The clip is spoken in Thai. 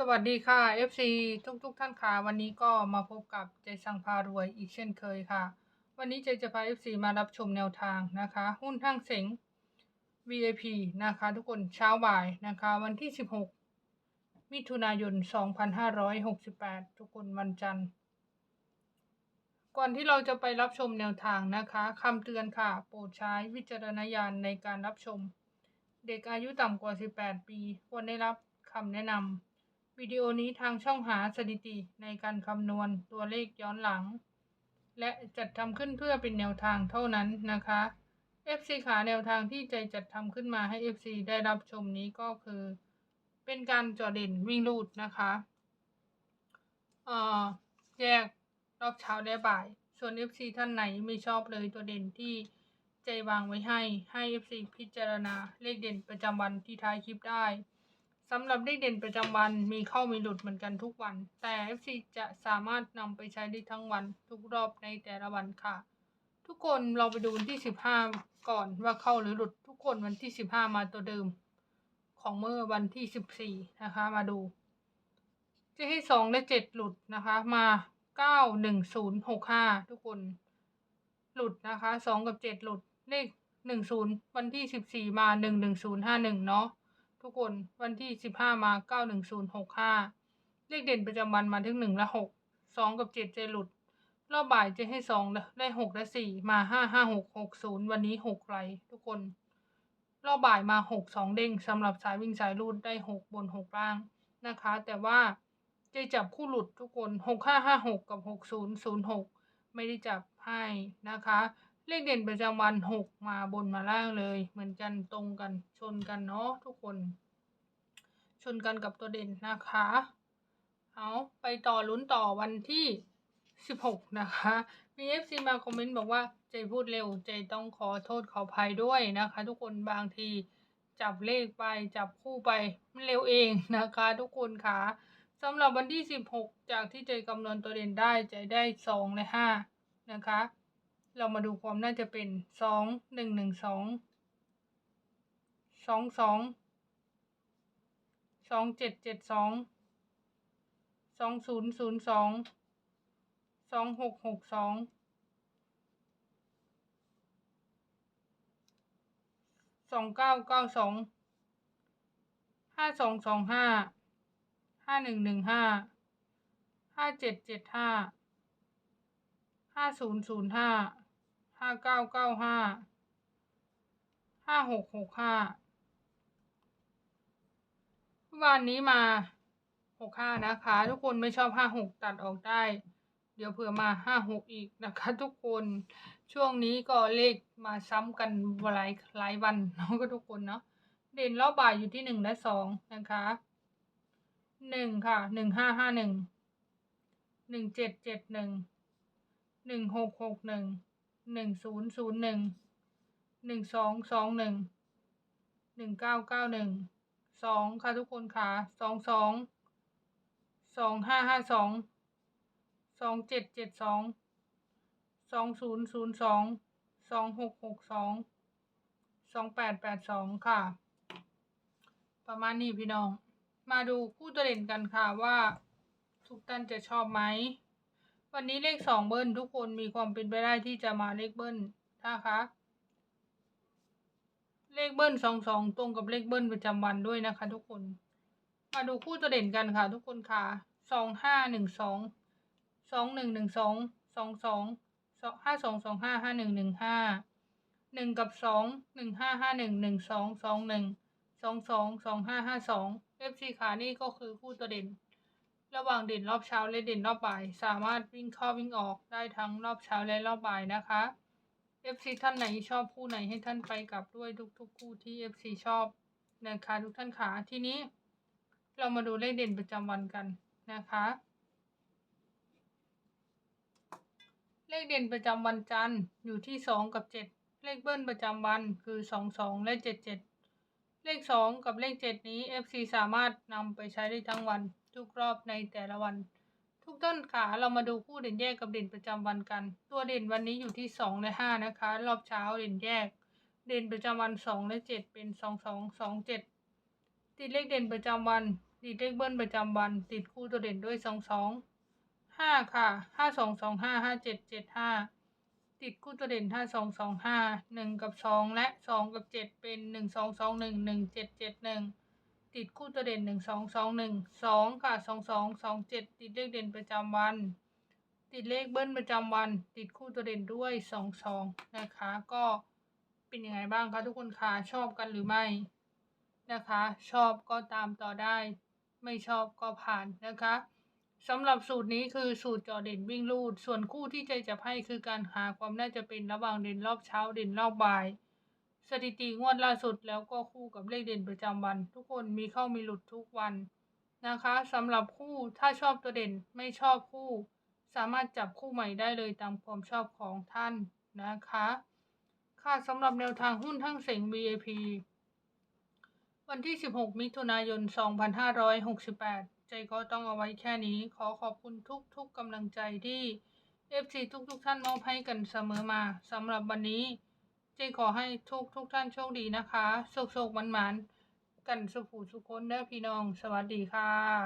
สวัสดีค่ะ FC ทุกทุกๆท่านค่ะ วันนี้ก็มาพบกับเจสังพารวยอีกเช่นเคยค่ะ วันนี้เจจะพา FC มารับชมแนวทางนะคะ หุ้นทั้งเสง VIP นะคะ ทุกคนเช้าบ่ายนะคะ วันที่ 16 มิถุนายน 2568 ทุกคนวันจันทร์ ก่อนที่เราจะไปรับชมแนวทางนะคะคำเตือนค่ะ โปรดใช้วิจารณญาณในการรับชม เด็กอายุต่ำกว่า 18 ปี ควรได้รับคำแนะนำ วิดีโอนี้ทางช่องหาสถิติในการคำนวณตัวเลขย้อนหลัง และจัดทำขึ้นเพื่อเป็นแนวทางเท่านั้นนะคะ FC ขาแนวทางที่ใจจัดทำขึ้นมาให้ FC ได้รับชมนี้ก็คือ เป็นการจอเด่นวิ่งลูดนะคะเอ่อแยกรอบเช้าและบ่าย ส่วน FC ท่านไหนไม่ชอบเลยตัวเด่นที่ใจวางไว้ให้ให้ FC พิจารณาเลขเด่นประจำวันที่ท้ายคลิปได้ สำหรับเลขเด่นประจำวันมีเข้ามีหลุดเหมือนกันทุกวัน แต่ FC จะสามารถนำไปใช้ได้ทั้งวันทุกรอบในแต่ละวันค่ะ ทุกคนเราไปดูวันที่ 15 ก่อนว่าเข้าหรือหลุดทุกคนวันที่ 15 มาตัวเดิม ของเมื่อวันที่ 14 นะคะ มาดู จะให้ 2 และ 7 หลุดนะคะ มา 9 1 0 6 5 ทุกคน หลุดนะคะ 2 กับ 7 หลุดเลข 10 วันที่ 14 มา 11051 เนาะ ทุกคนวันที่สิบห้ามาเก้าหนึ่งศูนย์หกห้าเลขเด่นประจำวันมาถึงหนึ่งและหกสองกับเจ็ดจะหลุด รอบบ่ายจะให้สองได้หกและสี่มาห้าห้าหกหกศูนย์วันนี้หกไรทุกคน รอบบ่ายมาหกสองเด้งสำหรับสายวิ่งสายรูดได้หกบนหกล่างนะคะ แต่ว่าจะจับคู่หลุดทุกคนหกห้าห้าหกกับหกศูนย์ศูนย์หกไม่ได้จับให้นะคะ เลขเด่นประจำวันหกมาบนมาล่างเลย เหมือนกันตรงกันชนกันเนาะทุกคน ชนกันกับตัวเด่นนะคะ เอาไปต่อลุ้นต่อวันที่สิบหกนะคะ มี FC มาคอมเมนต์บอกว่าใจพูดเร็วใจต้องขอโทษขออภัยด้วยนะคะ ทุกคนบางทีจับเลขไปจับคู่ไปมันเร็วเองนะคะ ทุกคนค่ะสำหรับวันที่สิบหกจากที่ใจคำนวณตัวเด่นได้ใจได้สองและห้านะคะ เรามาดูความน่าจะเป็นสองหนึ่งหนึ่งสองสองสองสองเจ็ดเจ็ดสองสองศูนย์ศูนย์สองสองหกหกสองสองเก้าเก้าสองห้าสองสองห้าห้าหนึ่งหนึ่งห้าห้าเจ็ดเจ็ดห้าห้าศูนย์ศูนย์ห้า ห้าเก้าเก้าห้าห้าหกหกห้าวันนี้มาหกห้านะคะ ทุกคนไม่ชอบห้าหกตัดออกได้ เดี๋ยวเผื่อมาห้าหกอีกนะคะ ทุกคนช่วงนี้ก็เลขมาซ้ำกันหลายหลายวันเนาะก็ทุกคนเนาะเด่นรอบบ่ายอยู่ที่หนึ่งและสองนะคะหนึ่งค่ะหนึ่งห้าห้าหนึ่งหนึ่งเจ็ดเจ็ดหนึ่งหนึ่งหกหกหนึ่ง หนึ่งศูนย์ศูนย์หนึ่งหนึ่งสองสองหนึ่งหนึ่งเก้าเก้าหนึ่งสองค่ะทุกคนค่ะสองสองสองห้าห้าสองสองเจ็ดเจ็ดสองสองศูนย์ศูนย์สองสองหกหกสองสองแปดแปดสองค่ะ ประมาณนี้พี่น้อง มาดูคู่ตัวเด่นกันค่ะว่าทุกท่านจะชอบไหม วันนี้เลขสองเบิ้ลทุกคนมีความเป็นไปได้ที่จะมาเลขเบิ้ลนะคะ เลขเบิ้ลสองสองตรงกับเลขเบิ้ลประจำวันด้วยนะคะ ทุกคน มาดูคู่ตัวเด่นกันค่ะ ทุกคนค่ะสองห้าหนึ่งสองสองหนึ่งหนึ่งสองสองสองห้าสองสองห้าห้าหนึ่งหนึ่งห้าหนึ่งกับสองหนึ่งห้าห้าหนึ่งหนึ่งสองสองหนึ่งสองสองสองห้าห้าสองเอฟซีขานี่ก็คือคู่ตัวเด่น ระหว่างเด่นรอบเช้าและเด่นรอบบ่าย สามารถวิ่งเข้าวิ่งออกได้ทั้งรอบเช้าและรอบบ่ายนะคะ FC ท่านไหนชอบคู่ไหนให้ท่านไปกลับด้วยทุกๆคู่ที่ FC ชอบนะคะทุกท่านขาทีนี้ เรามาดูเลขเด่นประจำวันกันนะคะ เลขเด่นประจำวันจันทร์อยู่ที่สองกับเจ็ดเลขเบิ้ลประจำวันคือสองสองและเจ็ด เลข 2 กับเลข 7 นี้ FC สามารถนำไปใช้ได้ทั้งวัน ทุกรอบในแต่ละวัน ทุกต้นขาเรามาดูคู่เด่นแยกกับเด่นประจำวันกัน ตัวเด่นวันนี้อยู่ที่ 2 และ 5 นะคะ รอบเช้าเด่นแยก เด่นประจำวัน 2 และ 7 เป็น 2 2 2 7 ติดเลขเด่นประจำวัน ติดเลขเบิ้ลประจำวัน ติดคู่ตัวเด่นด้วย 2 2 5 ค่ะ 5 2 2 5 5 7 7 5 ติดคู่ตัวเด่นห้าสองสองห้าหนึ่งกับสองและสองกับเจ็ดเป็นหนึ่งสองสองหนึ่งหนึ่งเจ็ดเจ็ดหนึ่งติดคู่ตัวเด่นหนึ่งสองสองหนึ่งสองค่ะสองสองสองเจ็ดติดเลขเด่นประจำวัน ติดเลขเบิ้ลประจำวัน ติดคู่ตัวเด่นด้วยสองสองนะคะ ก็เป็นยังไงบ้างคะทุกคนคะชอบกันหรือไม่นะคะ ชอบก็ตามต่อได้ ไม่ชอบก็ผ่านนะคะ สำหรับสูตรนี้คือสูตรจอเด่นวิ่งลูด ส่วนคู่ที่ใจจะให้คือการหาความน่าจะเป็นระหว่างเด่นรอบเช้าเด่นรอบบ่าย สถิติงวดล่าสุดแล้วก็คู่กับเลขเด่นประจำวัน ทุกคนมีเข้ามีหลุดทุกวันนะคะสำหรับคู่ถ้าชอบตัวเด่นไม่ชอบคู่ สามารถจับคู่ใหม่ได้เลยตามความชอบของท่านนะคะ ค่ะสำหรับแนวทางหุ้นทั้งเสง VIP วันที่ 16 มิถุนายน 2568 ใจก็ต้องเอาไว้แค่นี้ ขอขอบคุณทุกๆกกำลังใจที่ FC ทุกๆท่านมอบให้กันเสมอมาสำหรับวันนี้ เจขอให้ทุกๆท่านโชคดีนะคะโชคโชคมันมันๆกันสุขูสุขคนเด้อพี่น้อง สวัสดีค่ะ